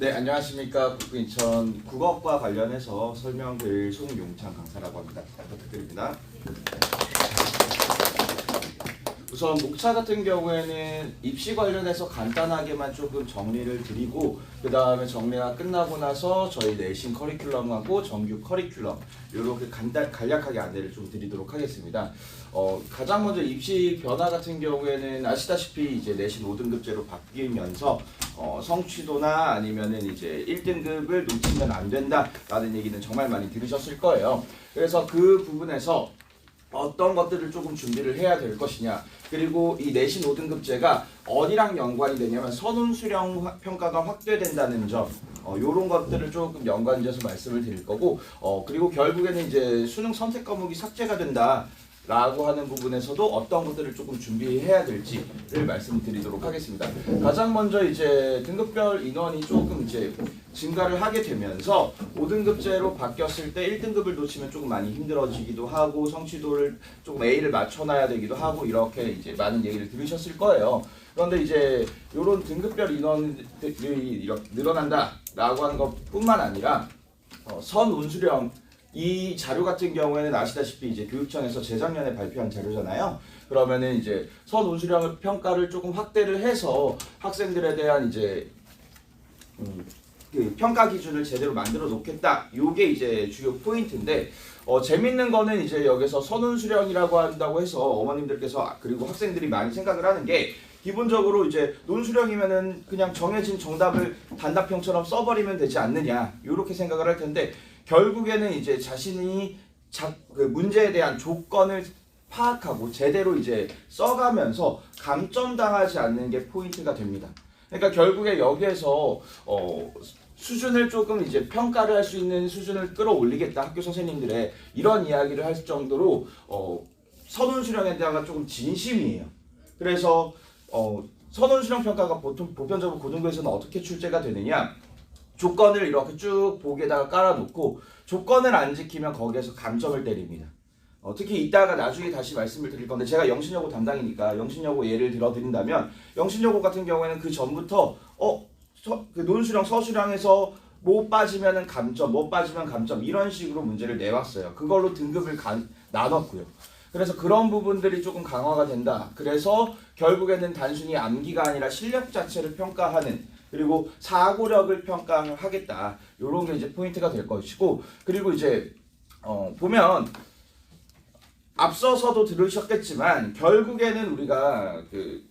네, 안녕하십니까. 국부인천 국어과 관련해서 설명드릴 송용창 강사라고 합니다. 잘 부탁드립니다. 우선 목차 같은 경우에는 입시 관련해서 간단하게만 조금 정리를 드리고 그 다음에 정리가 끝나고 나서 저희 내신 커리큘럼하고 정규 커리큘럼 이렇게 간단 간략하게 안내를 좀 드리도록 하겠습니다. 어, 가장 먼저 입시 변화 같은 경우에는 아시다시피 이제 내신 5등급제로 바뀌면서 어, 성취도나 아니면은 이제 1등급을 놓치면 안 된다라는 얘기는 정말 많이 들으셨을 거예요. 그래서 그 부분에서 어떤 것들을 조금 준비를 해야 될 것이냐. 그리고 이 내신 5등급제가 어디랑 연관이 되냐면 선운 수령 화- 평가가 확대된다는 점. 어, 요런 것들을 조금 연관지어서 말씀을 드릴 거고 어, 그리고 결국에는 이제 수능 선택 과목이 삭제가 된다 라고 하는 부분에서도 어떤 것들을 조금 준비해야 될지를 말씀드리도록 하겠습니다. 가장 먼저 이제 등급별 인원이 조금 이제 증가를 하게 되면서 5등급제로 바뀌었을 때 1등급을 놓치면 조금 많이 힘들어지기도 하고 성취도를 조금 A를 맞춰놔야 되기도 하고 이렇게 이제 많은 얘기를 들으셨을 거예요. 그런데 이제 이런 등급별 인원들이 늘어난다라고 하는 것뿐만 아니라 어, 선운수령 이 자료 같은 경우에는 아시다시피 이제 교육청에서 재작년에 발표한 자료잖아요. 그러면은 이제 선운수령 평가를 조금 확대를 해서 학생들에 대한 이제 음, 그 평가 기준을 제대로 만들어 놓겠다. 요게 이제 주요 포인트인데 어, 재밌는 거는 이제 여기서 선운 수령이라고 한다고 해서 어머님들께서 아, 그리고 학생들이 많이 생각을 하는 게 기본적으로 이제 논수령이면은 그냥 정해진 정답을 단답형처럼 써버리면 되지 않느냐 이렇게 생각을 할 텐데 결국에는 이제 자신이 자, 그 문제에 대한 조건을 파악하고 제대로 이제 써가면서 감점당하지 않는 게 포인트가 됩니다. 그러니까 결국에 여기에서 어, 수준을 조금 이제 평가를 할 수 있는 수준을 끌어올리겠다 학교 선생님들의 이런 이야기를 할 정도로 어, 선원 수령에 대한 조금 진심이에요. 그래서 어, 선원 수령 평가가 보통 보편적으로 고등부에서는 어떻게 출제가 되느냐? 조건을 이렇게 쭉 보기에다가 깔아놓고 조건을 안 지키면 거기에서 감점을 때립니다. 어, 특히 이따가 나중에 다시 말씀을 드릴 건데 제가 영신여고 담당이니까 영신여고 예를 들어 드린다면 영신여고 같은 경우에는 그 전부터 어, 서, 그 논수령 서수령에서 못 빠지면은 감점, 못 빠지면 감점 이런 식으로 문제를 내왔어요. 그걸로 등급을 간, 나눴고요. 그래서 그런 부분들이 조금 강화가 된다. 그래서 결국에는 단순히 암기가 아니라 실력 자체를 평가하는 그리고 사고력을 평가하겠다. 요런 게 이제 포인트가 될 것이고 그리고 이제 어, 보면 앞서서도 들으셨겠지만 결국에는 우리가 그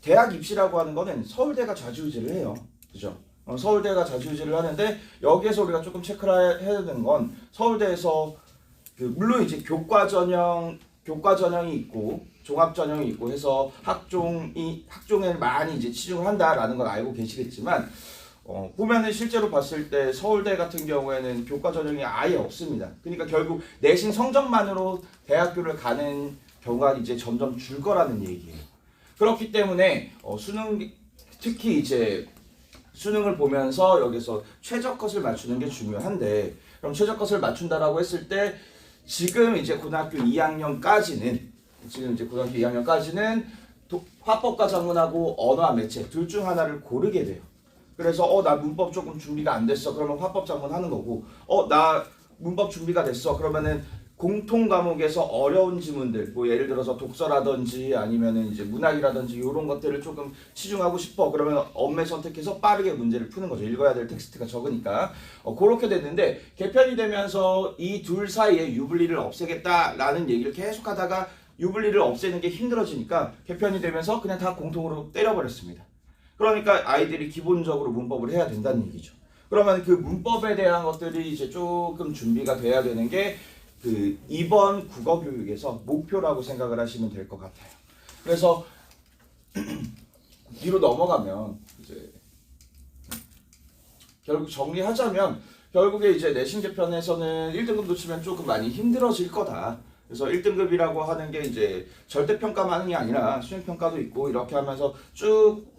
대학 입시라고 하는 거는 서울대가 좌지우지를 해요. 그죠? 어, 서울대가 좌지우지를 하는데 여기에서 우리가 조금 체크를 해야 되는 건 서울대에서 그 물론 이제 교과 전형 교과 전형이 있고 종합 전형이 있고 해서 학종이 학종에 많이 이제 치중을 한다라는 걸 알고 계시겠지만 어, 보면은 실제로 봤을 때 서울대 같은 경우에는 교과 전형이 아예 없습니다. 그러니까 결국 내신 성적만으로 대학교를 가는 경우가 이제 점점 줄 거라는 얘기예요. 그렇기 때문에 어, 수능 특히 이제 수능을 보면서 여기서 최저컷을 맞추는 게 중요한데 그럼 최저컷을 맞춘다라고 했을 때 지금 이제 고등학교 2학년까지는 지금 이제 고등학교 2학년까지는 화법과 작문하고 언어와 매체 둘 중 하나를 고르게 돼요. 그래서 어 나 문법 조금 준비가 안 됐어. 그러면 화법 작문 하는 거고. 어 나 문법 준비가 됐어. 그러면은 공통 과목에서 어려운 지문들 뭐 예를 들어서 독서라든지 아니면은 이제 문학이라든지 이런 것들을 조금 치중하고 싶어. 그러면 엄매 선택해서 빠르게 문제를 푸는 거죠. 읽어야 될 텍스트가 적으니까. 어, 그렇게 됐는데 개편이 되면서 이 둘 사이에 유불리를 없애겠다라는 얘기를 계속하다가 유불리를 없애는 게 힘들어지니까 개편이 되면서 그냥 다 공통으로 때려버렸습니다. 그러니까 아이들이 기본적으로 문법을 해야 된다는 얘기죠. 그러면 그 문법에 대한 것들이 이제 조금 준비가 돼야 되는 게 그 이번 국어 교육에서 목표라고 생각을 하시면 될 것 같아요. 그래서 뒤로 넘어가면 이제 결국 정리하자면 결국에 이제 내신 개편에서는 1등급 놓치면 조금 많이 힘들어질 거다. 그래서 1등급이라고 하는 게 이제 절대 평가만이 아니라 수행 평가도 있고 이렇게 하면서 쭉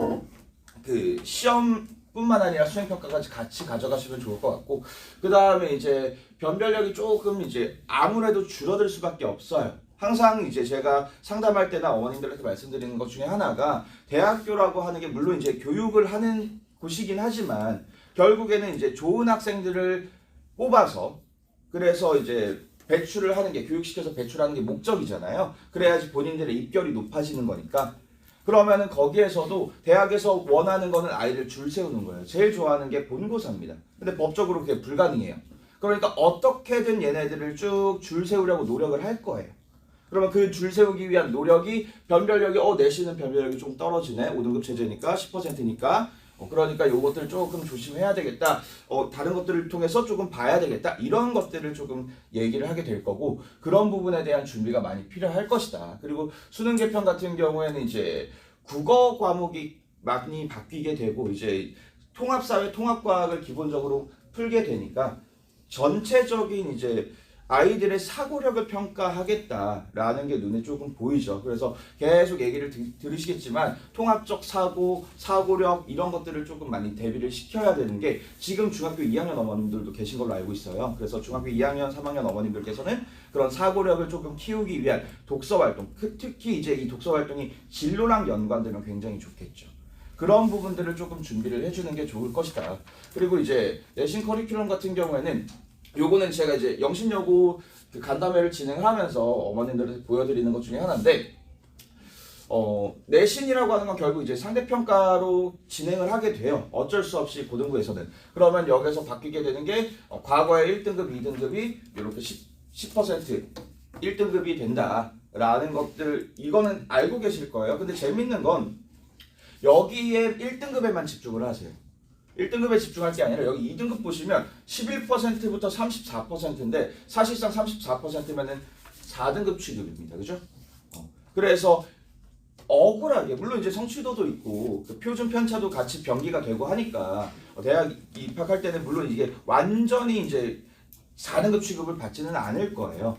그 시험 뿐만 아니라 수행 평가까지 같이 가져가시면 좋을 것 같고 그 다음에 이제 변별력이 조금 이제 아무래도 줄어들 수밖에 없어요. 항상 이제 제가 상담할 때나 어머님들한테 말씀드리는 것 중에 하나가 대학교라고 하는 게 물론 이제 교육을 하는 곳이긴 하지만 결국에는 이제 좋은 학생들을 뽑아서 그래서 이제 배출을 하는 게 교육시켜서 배출하는 게 목적이잖아요. 그래야지 본인들의 입결이 높아지는 거니까. 그러면은 거기에서도 대학에서 원하는 거는 아이들 줄 세우는 거예요. 제일 좋아하는 게 본고사입니다. 근데 법적으로 그게 불가능해요. 그러니까 어떻게든 얘네들을 쭉 줄 세우려고 노력을 할 거예요. 그러면 그 줄 세우기 위한 노력이 변별력이 어 내신은 변별력이 좀 떨어지네 5등급 체제니까 10%니까 어, 그러니까 요것들 조금 조심해야 되겠다. 어 다른 것들을 통해서 조금 봐야 되겠다. 이런 것들을 조금 얘기를 하게 될 거고 그런 부분에 대한 준비가 많이 필요할 것이다. 그리고 수능 개편 같은 경우에는 이제 국어 과목이 많이 바뀌게 되고 이제 통합사회 통합과학을 기본적으로 풀게 되니까 전체적인 이제 아이들의 사고력을 평가하겠다라는 게 눈에 조금 보이죠. 그래서 계속 얘기를 드, 들으시겠지만 통합적 사고, 사고력 이런 것들을 조금 많이 대비를 시켜야 되는 게 지금 중학교 2학년 어머님들도 계신 걸로 알고 있어요. 그래서 중학교 2학년, 3학년 어머님들께서는 그런 사고력을 조금 키우기 위한 독서 활동, 그- 특히 이제 이 독서 활동이 진로랑 연관되면 굉장히 좋겠죠. 그런 부분들을 조금 준비를 해주는 게 좋을 것이다. 그리고 이제 내신 커리큘럼 같은 경우에는 요거는 제가 이제 영신여고 그 간담회를 진행을 하면서 어머님들한테 보여드리는 것 중에 하나인데 어, 내신이라고 하는 건 결국 이제 상대평가로 진행을 하게 돼요. 어쩔 수 없이 고등부에서는. 그러면 여기서 바뀌게 되는 게 어, 과거에 1등급, 2등급이 이렇게 10, 10% 1등급이 된다라는 것들 이거는 알고 계실 거예요. 근데 재밌는 건 여기에 1등급에만 집중을 하세요. 1등급에 집중할 게 아니라 여기 2등급 보시면 11%부터 34%인데 사실상 34%면은 4등급 취급입니다. 그죠? 어. 그래서 억울하게 물론 이제 성취도도 있고 그 표준 편차도 같이 병기가 되고 하니까 어, 대학 입학할 때는 물론 이게 완전히 이제 4등급 취급을 받지는 않을 거예요.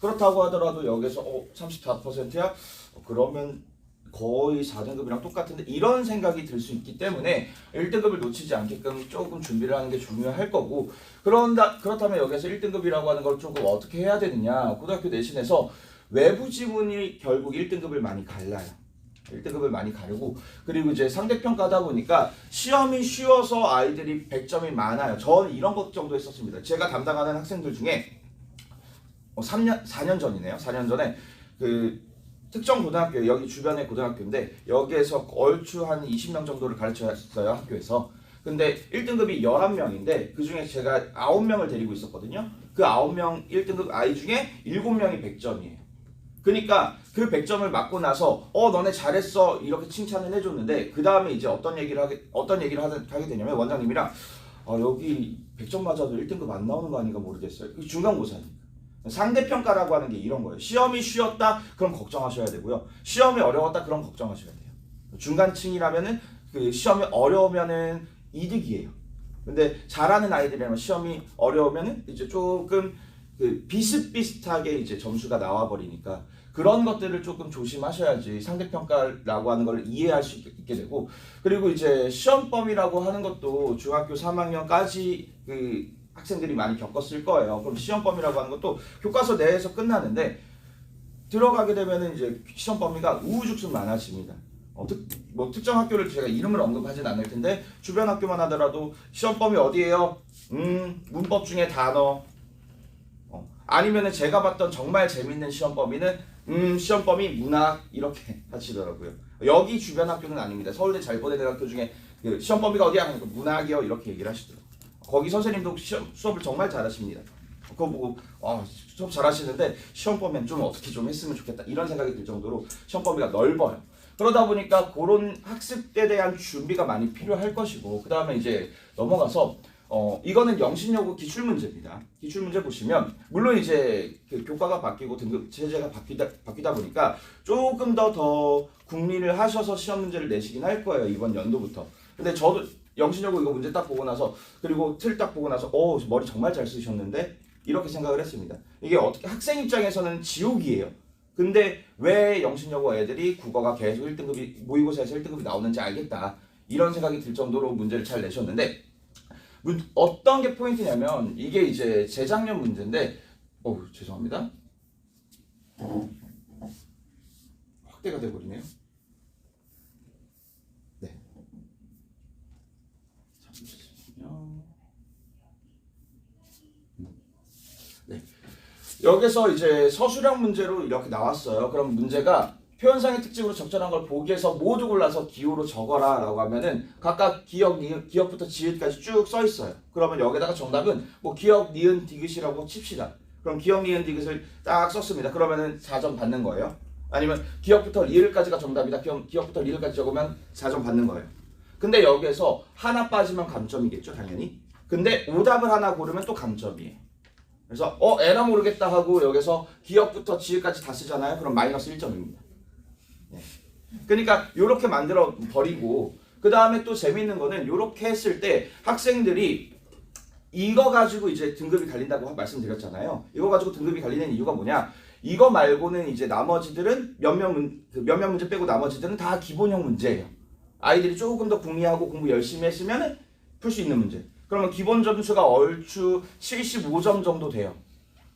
그렇다고 하더라도 여기서 어 34%야? 어, 그러면 거의 4등급이랑 똑같은데 이런 생각이 들 수 있기 때문에 1등급을 놓치지 않게끔 조금 준비를 하는 게 중요할 거고 그런다 그렇다면 여기서 1등급이라고 하는 걸 조금 어떻게 해야 되느냐 고등학교 내신에서 외부 지문이 결국 1등급을 많이 갈라요. 1등급을 많이 가르고 그리고 이제 상대평가다 보니까 시험이 쉬워서 아이들이 100점이 많아요. 저는 이런 것 정도 했었습니다. 제가 담당하는 학생들 중에 어, 3년 4년 전이네요. 4년 전에 그 특정 고등학교 여기 주변의 고등학교인데 여기에서 얼추 한 20명 정도를 가르쳤어요 학교에서. 근데 1등급이 11명인데 그 중에 제가 9명을 데리고 있었거든요. 그 9명 1등급 아이 중에 7명이 100점이에요. 그러니까 그 100점을 맞고 나서 어 너네 잘했어 이렇게 칭찬을 해줬는데 그 다음에 이제 어떤 얘기를 하게 어떤 얘기를 하게, 되냐면 원장님이랑 어, 여기 100점 맞아도 1등급 안 나오는 거 아닌가 모르겠어요. 그 중간고사니까 상대평가라고 하는 게 이런 거예요. 시험이 쉬웠다? 그럼 걱정하셔야 되고요. 시험이 어려웠다? 그럼 걱정하셔야 돼요. 중간층이라면은 그 시험이 어려우면은 이득이에요. 근데 잘하는 아이들이라면 시험이 어려우면은 이제 조금 그 비슷비슷하게 이제 점수가 나와 버리니까 그런 것들을 조금 조심하셔야지 상대평가라고 하는 걸 이해할 수 있게 되고 그리고 이제 시험범위라고 하는 것도 중학교 3학년까지 그 학생들이 많이 겪었을 거예요. 그럼 시험 범위라고 하는 것도 교과서 내에서 끝나는데 들어가게 되면은 이제 시험 범위가 우후죽순 많아집니다. 어, 특, 뭐 특정 학교를 제가 이름을 언급하진 않을 텐데 주변 학교만 하더라도 시험 범위 어디예요? 음 문법 중에 단어. 어, 아니면은 제가 봤던 정말 재밌는 시험 범위는 음 시험 범위 문학 이렇게 하시더라고요. 여기 주변 학교는 아닙니다. 서울대 잘 보내는 학교 중에 그 시험 범위가 어디야? 하니까 문학이요 이렇게 얘기를 하시더라고요. 거기 선생님도 시험, 수업을 정말 잘하십니다. 그거 보고 아, 수업 잘하시는데 시험 범위는 좀 어떻게 좀 했으면 좋겠다 이런 생각이 들 정도로 시험 범위가 넓어요. 그러다 보니까 그런 학습에 대한 준비가 많이 필요할 것이고 그 다음에 이제 넘어가서 어 이거는 영신여고 기출 문제입니다. 기출 문제 보시면 물론 이제 그 교과가 바뀌고 등급 체제가 바뀌다 바뀌다 보니까 조금 더더 국리를 하셔서 시험 문제를 내시긴 할 거예요 이번 연도부터. 근데 저도 영신여고 이거 문제 딱 보고 나서 그리고 틀 딱 보고 나서 어 머리 정말 잘 쓰셨는데 이렇게 생각을 했습니다. 이게 어떻게 학생 입장에서는 지옥이에요. 근데 왜 영신여고 애들이 국어가 계속 1등급이 모의고사에서 1등급이 나오는지 알겠다. 이런 생각이 들 정도로 문제를 잘 내셨는데 문- 어떤 게 포인트냐면 이게 이제 재작년 문제인데 어 죄송합니다. 확대가 돼 버리네요. 네. 잠시만요. 여기서 이제 서술형 문제로 이렇게 나왔어요. 그럼 문제가 표현상의 특징으로 적절한 걸 보기에서 모두 골라서 기호로 적어라 라고 하면은 각각 기억, 니은, 기억부터 지읒까지 쭉 써 있어요. 그러면 여기다가 정답은 뭐 기억, 니은, 디귿이라고 칩시다. 그럼 기억, 니은, 디귿을 딱 썼습니다. 그러면은 4점 받는 거예요. 아니면 기억부터 리을까지가 정답이다. 기억, 기억부터 리을까지 적으면 4점 받는 거예요. 근데 여기에서 하나 빠지면 감점이겠죠, 당연히. 근데 오답을 하나 고르면 또 감점이에요. 그래서 어 에라 모르겠다 하고 여기서 기억부터 지읒까지 다 쓰잖아요. 그럼 마이너스 1점입니다. 그러니까 이렇게 만들어 버리고 그 다음에 또 재밌는 거는 이렇게 했을 때 학생들이 이거 가지고 이제 등급이 갈린다고 말씀드렸잖아요. 이거 가지고 등급이 갈리는 이유가 뭐냐? 이거 말고는 이제 나머지들은 몇몇 문, 그 몇몇 문제 빼고 나머지들은 다 기본형 문제예요. 아이들이 조금 더 궁리하고 공부 열심히 했으면 풀 수 있는 문제. 그러면 기본 점수가 얼추 75점 정도 돼요.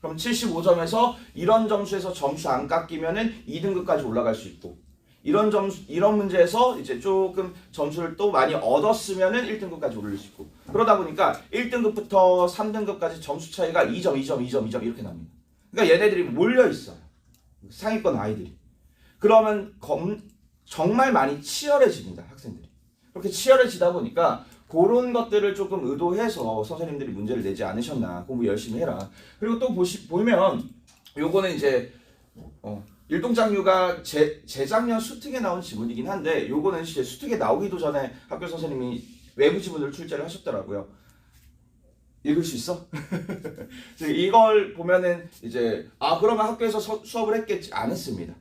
그럼 75점에서 이런 점수에서 점수 안 깎이면은 2등급까지 올라갈 수 있고 이런 점수 이런 문제에서 이제 조금 점수를 또 많이 얻었으면은 1등급까지 올릴 수 있고 그러다 보니까 1등급부터 3등급까지 점수 차이가 2점, 2점, 2점, 2점 이렇게 납니다. 그러니까 얘네들이 몰려 있어요. 상위권 아이들이. 그러면 검, 정말 많이 치열해집니다. 학생들이. 그렇게 치열해지다 보니까 그런 것들을 조금 의도해서 선생님들이 문제를 내지 않으셨나 공부 열심히 해라. 그리고 또 보시 보면 요거는 이제 어, 일동장류가 재, 재작년 수특에 나온 지문이긴 한데 요거는 이제 수특에 나오기도 전에 학교 선생님이 외부 지문을 출제를 하셨더라고요. 읽을 수 있어? 이걸 보면은 이제 아 그러면 학교에서 서- 수업을 했겠지 안 했습니다.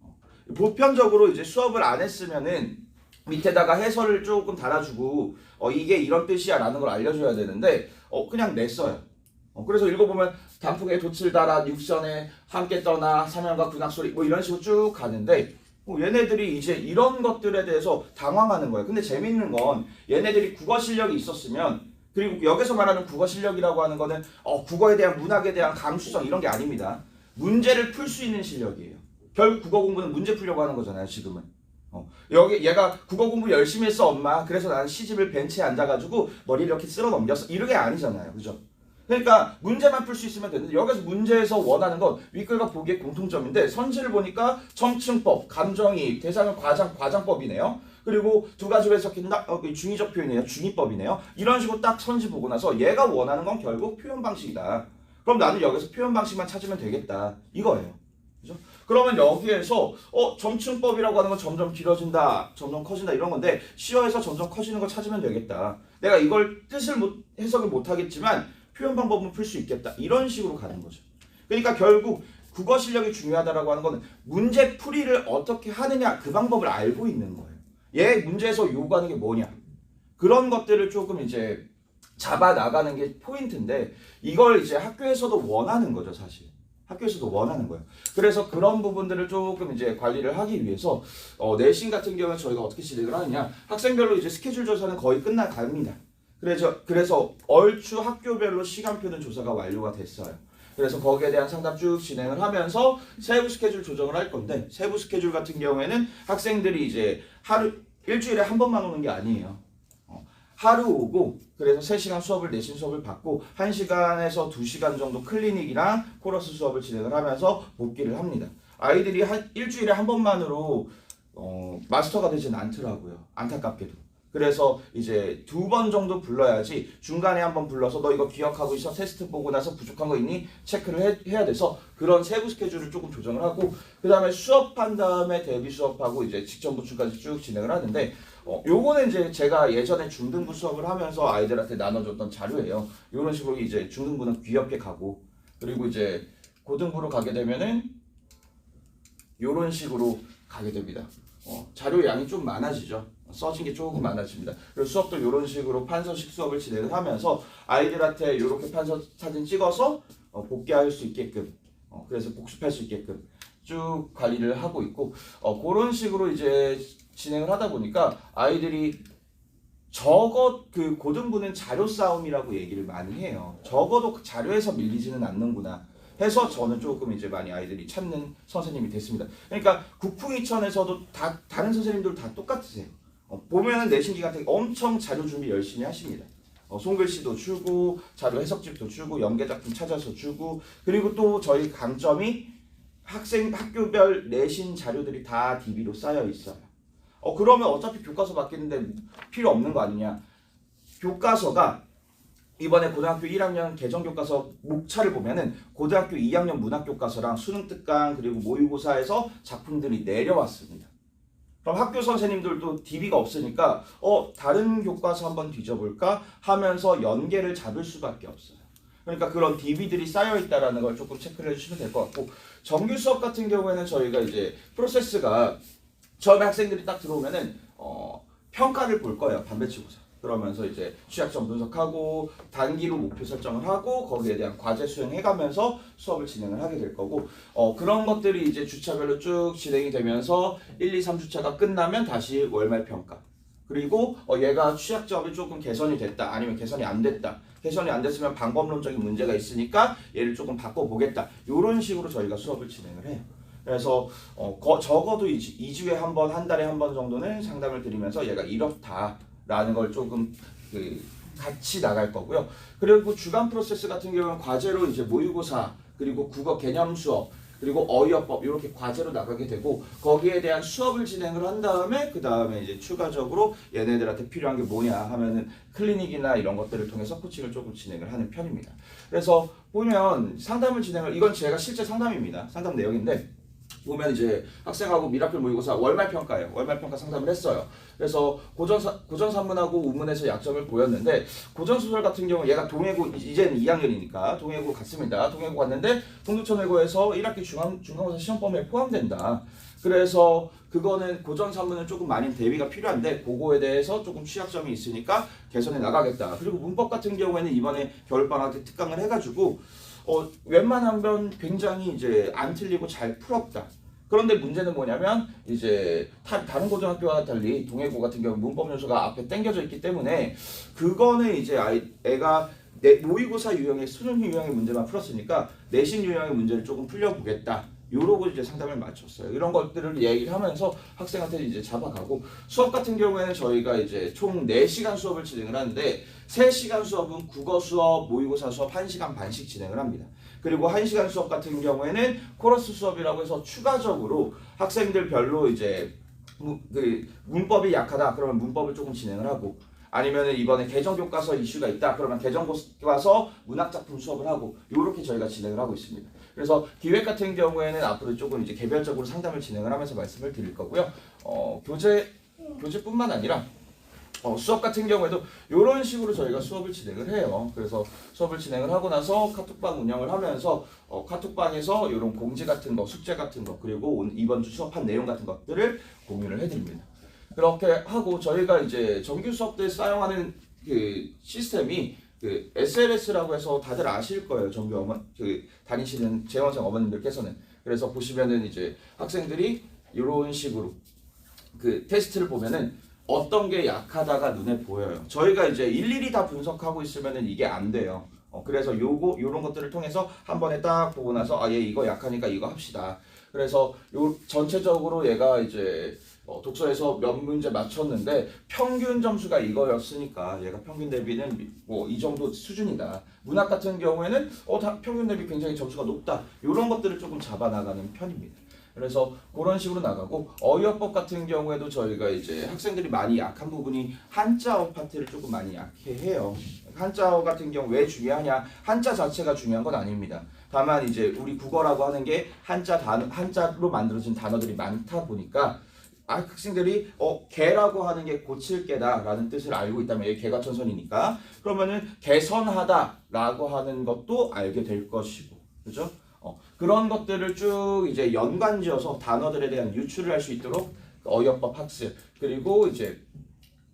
어, 보편적으로 이제 수업을 안 했으면은 밑에다가 해설을 조금 달아주고 어 이게 이런 뜻이야 라는 걸 알려줘야 되는데 어 그냥 냈어요. 어, 그래서 읽어보면 단풍에 돛을 달아 육선에 함께 떠나 사면과 군악소리 뭐 이런 식으로 쭉 가는데 어, 얘네들이 이제 이런 것들에 대해서 당황하는 거예요. 근데 재밌는 건 얘네들이 국어 실력이 있었으면 그리고 여기서 말하는 국어 실력이라고 하는 거는 어, 국어에 대한 문학에 대한 감수성 이런 게 아닙니다. 문제를 풀 수 있는 실력이에요. 결국 국어 공부는 문제 풀려고 하는 거잖아요. 지금은. 어, 여기 얘가 국어 공부 열심히 했어 엄마. 그래서 나는 시집을 벤치에 앉아가지고 머리 이렇게 쓸어 넘겼어. 이런 게 아니잖아요. 그죠? 그러니까 문제만 풀 수 있으면 되는데 여기서 문제에서 원하는 건 윗글과 보기의 공통점인데 선지를 보니까 청층법, 감정이입, 대상은 과장, 과장법이네요. 그리고 두 가지로 해석한다. 어, 그 중의적 표현이에요. 중의법이네요. 이런 식으로 딱 선지 보고 나서 얘가 원하는 건 결국 표현 방식이다. 그럼 나는 여기서 표현 방식만 찾으면 되겠다. 이거예요. 그러면 여기에서 어 점층법이라고 하는 건 점점 길어진다, 점점 커진다 이런 건데 시어에서 점점 커지는 걸 찾으면 되겠다. 내가 이걸 뜻을 못 해석을 못 하겠지만 표현 방법은 풀 수 있겠다. 이런 식으로 가는 거죠. 그러니까 결국 국어 실력이 중요하다라고 하는 거는 문제 풀이를 어떻게 하느냐 그 방법을 알고 있는 거예요. 얘 문제에서 요구하는 게 뭐냐 그런 것들을 조금 이제 잡아 나가는 게 포인트인데 이걸 이제 학교에서도 원하는 거죠 사실. 학교에서도 원하는 거예요. 그래서 그런 부분들을 조금 이제 관리를 하기 위해서 어, 내신 같은 경우는 저희가 어떻게 진행을 하느냐 학생별로 이제 스케줄 조사는 거의 끝나갑니다. 그래서 그래서 얼추 학교별로 시간표는 조사가 완료가 됐어요. 그래서 거기에 대한 상담 쭉 진행을 하면서 세부 스케줄 조정을 할 건데 세부 스케줄 같은 경우에는 학생들이 이제 하루 일주일에 한 번만 오는 게 아니에요. 어, 하루 오고 그래서 3시간 수업을 내신 수업을 받고 1시간에서 2시간 정도 클리닉이랑 코러스 수업을 진행을 하면서 복귀를 합니다. 아이들이 한 일주일에 한 번만으로 어, 마스터가 되진 않더라고요. 안타깝게도. 그래서 이제 두 번 정도 불러야지 중간에 한 번 불러서 너 이거 기억하고 있어 테스트 보고 나서 부족한 거 있니 체크를 해, 해야 돼서 그런 세부 스케줄을 조금 조정을 하고 그 다음에 수업한 다음에 대비 수업하고 이제 직전 보충까지 쭉 진행을 하는데 어, 요거는 이제 제가 예전에 중등부 수업을 하면서 아이들한테 나눠줬던 자료예요. 이런 식으로 이제 중등부는 귀엽게 가고 그리고 이제 고등부로 가게 되면은 이런 식으로 가게 됩니다. 어, 자료 양이 좀 많아지죠. 써진 게 조금 많아집니다. 그리고 수업도 이런 식으로 판서식 수업을 진행을 하면서 아이들한테 이렇게 판서 사진 찍어서 어, 복귀할 수 있게끔 어, 그래서 복습할 수 있게끔 쭉 관리를 하고 있고 어, 그런 식으로 이제 진행을 하다 보니까 아이들이 적어 그 고등부는 자료 싸움이라고 얘기를 많이 해요. 적어도 그 자료에서 밀리지는 않는구나. 해서 저는 조금 이제 많이 아이들이 찾는 선생님이 됐습니다. 그러니까 국풍이천에서도 다 다른 선생님들 다 똑같으세요. 어, 보면은 내신 기간 때 엄청 자료 준비 열심히 하십니다. 어, 손글씨도 주고 자료 해석집도 주고 연계 작품 찾아서 주고 그리고 또 저희 강점이 학생 학교별 내신 자료들이 다 DB로 쌓여 있어요. 어 그러면 어차피 교과서 바뀌는데 필요 없는 거 아니냐? 교과서가 이번에 고등학교 1학년 개정 교과서 목차를 보면은 고등학교 2학년 문학 교과서랑 수능 특강 그리고 모의고사에서 작품들이 내려왔습니다. 그럼 학교 선생님들도 DB가 없으니까 어 다른 교과서 한번 뒤져볼까 하면서 연계를 잡을 수밖에 없어요. 그러니까 그런 DB들이 쌓여 있다라는 걸 조금 체크를 해주시면 될 것 같고 정규 수업 같은 경우에는 저희가 이제 프로세스가 처음에 학생들이 딱 들어오면은 어 평가를 볼 거예요 반배치고사. 그러면서 이제 취약점 분석하고 단기로 목표 설정을 하고 거기에 대한 과제 수행해가면서 수업을 진행을 하게 될 거고 어 그런 것들이 이제 주차별로 쭉 진행이 되면서 1, 2, 3주차가 끝나면 다시 월말 평가 그리고 어 얘가 취약점이 조금 개선이 됐다 아니면 개선이 안 됐다 개선이 안 됐으면 방법론적인 문제가 있으니까 얘를 조금 바꿔보겠다 이런 식으로 저희가 수업을 진행을 해요. 그래서 어, 거- 적어도 2주, 2주에 한 번, 한 달에 한 번 정도는 상담을 드리면서 얘가 이렇다라는 걸 조금 그 같이 나갈 거고요. 그리고 주간 프로세스 같은 경우는 과제로 이제 모의고사 그리고 국어 개념 수업 그리고 어휘어법 이렇게 과제로 나가게 되고 거기에 대한 수업을 진행을 한 다음에 그 다음에 이제 추가적으로 얘네들한테 필요한 게 뭐냐 하면은 클리닉이나 이런 것들을 통해서 코칭을 조금 진행을 하는 편입니다. 그래서 보면 상담을 진행을 이건 제가 실제 상담입니다. 상담 내용인데 보면 이제 학생하고 미라클 모의고사 월말 평가예요. 월말 평가 상담을 했어요. 그래서 고전 사, 고전 산문하고 우문에서 약점을 보였는데 고전 소설 같은 경우 얘가 동해고 이제는 2학년이니까 동해고 갔습니다. 동해고 갔는데 동두천외고에서 1학기 중간 중간고사 시험 범위에 포함된다. 그래서 그거는 고전 산문은 조금 많이 대비가 필요한데 그거에 대해서 조금 취약점이 있으니까 개선해 나가겠다. 그리고 문법 같은 경우에는 이번에 겨울방학 때 특강을 해가지고 어, 웬만하면 굉장히 이제 안 틀리고 잘 풀었다. 그런데 문제는 뭐냐면 이제 타- 다른 고등학교와 달리 동해고 같은 경우 문법 요소가 앞에 당겨져 있기 때문에 그거는 이제 아이 애가 내 모의고사 유형의 수능 유형의 문제만 풀었으니까 내신 유형의 문제를 조금 풀려보겠다. 요러고 이제 상담을 마쳤어요. 이런 것들을 얘기를 하면서 학생한테 이제 잡아가고 수업 같은 경우에는 저희가 이제 총 4시간 수업을 진행을 하는데 3시간 수업은 국어 수업, 모의고사 수업 1시간 반씩 진행을 합니다. 그리고 1시간 수업 같은 경우에는 코러스 수업이라고 해서 추가적으로 학생들 별로 이제 무- 그 문법이 약하다 그러면 문법을 조금 진행을 하고 아니면은 이번에 개정 교과서 이슈가 있다 그러면 개정 교과서 문학 작품 수업을 하고 요렇게 저희가 진행을 하고 있습니다. 그래서 기획 같은 경우에는 앞으로 조금 이제 개별적으로 상담을 진행을 하면서 말씀을 드릴 거고요. 어, 교재 교재뿐만 아니라 어, 수업 같은 경우에도 이런 식으로 저희가 수업을 진행을 해요. 그래서 수업을 진행을 하고 나서 카톡방 운영을 하면서 어, 카톡방에서 이런 공지 같은 거, 숙제 같은 거, 그리고 이번 주 수업한 내용 같은 것들을 공유를 해드립니다. 그렇게 하고 저희가 이제 정규 수업 때 사용하는 그 시스템이 그 SLS라고 해서 다들 아실 거예요. 정규 어머 그 다니시는 재원생 어머님들께서는 그래서 보시면은 이제 학생들이 이런 식으로 그 테스트를 보면은 어떤 게 약하다가 눈에 보여요. 저희가 이제 일일이 다 분석하고 있으면은 이게 안 돼요. 어, 그래서 요거 요런 것들을 통해서 한 번에 딱 보고 나서 아 얘 이거 약하니까 이거 합시다. 그래서 요 전체적으로 얘가 이제 어, 독서에서 몇 문제 맞췄는데 평균 점수가 이거였으니까 얘가 평균 대비는 뭐 이 정도 수준이다. 문학 같은 경우에는 어, 다 평균 대비 굉장히 점수가 높다. 이런 것들을 조금 잡아 나가는 편입니다. 그래서 그런 식으로 나가고 어휘어법 같은 경우에도 저희가 이제 학생들이 많이 약한 부분이 한자어 파트를 조금 많이 약해 해요. 한자어 같은 경우 왜 중요하냐? 한자 자체가 중요한 건 아닙니다. 다만 이제 우리 국어라고 하는 게 한자 단 한자로 만들어진 단어들이 많다 보니까 아, 학생들이 어 개라고 하는 게 고칠 개다라는 뜻을 알고 있다면 이게 개가 천선이니까 그러면은 개선하다라고 하는 것도 알게 될 것이고 그죠? 어, 그런 것들을 쭉 이제 연관지어서 단어들에 대한 유출을 할수 있도록 어휘법 학습 그리고 이제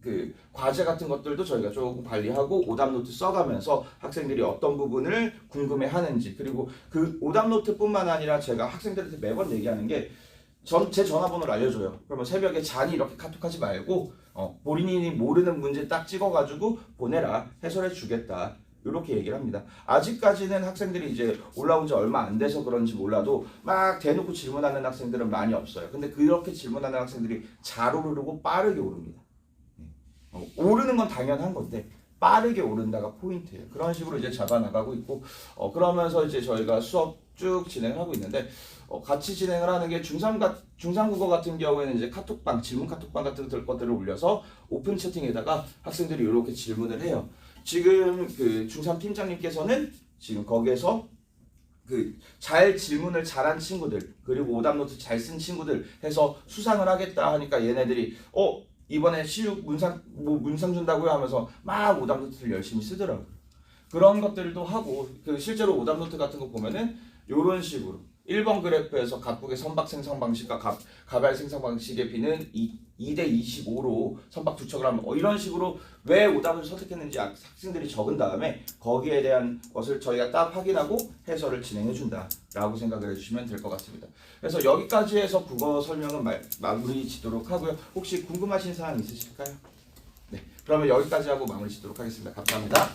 그 과제 같은 것들도 저희가 조금 관리하고 오답 노트 써가면서 학생들이 어떤 부분을 궁금해하는지 그리고 그 오답 노트뿐만 아니라 제가 학생들한테 매번 얘기하는 게 전 제 전화번호를 알려줘요. 그러면 새벽에 잔이 이렇게 카톡하지 말고 어, 본인이 모르는 문제 딱 찍어가지고 보내라 해설해 주겠다. 이렇게 얘기를 합니다. 아직까지는 학생들이 이제 올라온 지 얼마 안 돼서 그런지 몰라도 막 대놓고 질문하는 학생들은 많이 없어요. 근데 그렇게 질문하는 학생들이 잘 오르고 빠르게 오릅니다. 어, 오르는 건 당연한 건데 빠르게 오른다가 포인트예요. 그런 식으로 이제 잡아 나가고 있고 어, 그러면서 이제 저희가 수업 쭉 진행을 하고 있는데 어, 같이 진행을 하는 게 중3 가, 중3 국어 같은 경우에는 이제 카톡방, 질문 카톡방 같은 들- 것들을 올려서 오픈 채팅에다가 학생들이 이렇게 질문을 해요. 지금 그 중3 팀장님께서는 지금 거기에서 그 잘 질문을 잘한 친구들 그리고 오답 노트 잘 쓴 친구들 해서 수상을 하겠다 하니까 얘네들이 어 이번에 시육 문상 뭐 문상 준다고요 하면서 막 오답 노트를 열심히 쓰더라고. 그런 것들도 하고 그 실제로 오답 노트 같은 거 보면은 요런 식으로 1번 그래프에서 각국의 선박 생성 방식과 가, 가발 생성 방식의 비는 2, 2대 25로 선박 투척을 하면 어, 이런 식으로 왜 오답을 선택했는지 학- 학생들이 적은 다음에 거기에 대한 것을 저희가 딱 확인하고 해설을 진행해 준다 라고 생각을 해주시면 될 것 같습니다. 그래서 여기까지 해서 국어 설명은 마, 마무리 짓도록 하고요. 혹시 궁금하신 사항 있으실까요? 네, 그러면 여기까지 하고 마무리 짓도록 하겠습니다. 감사합니다.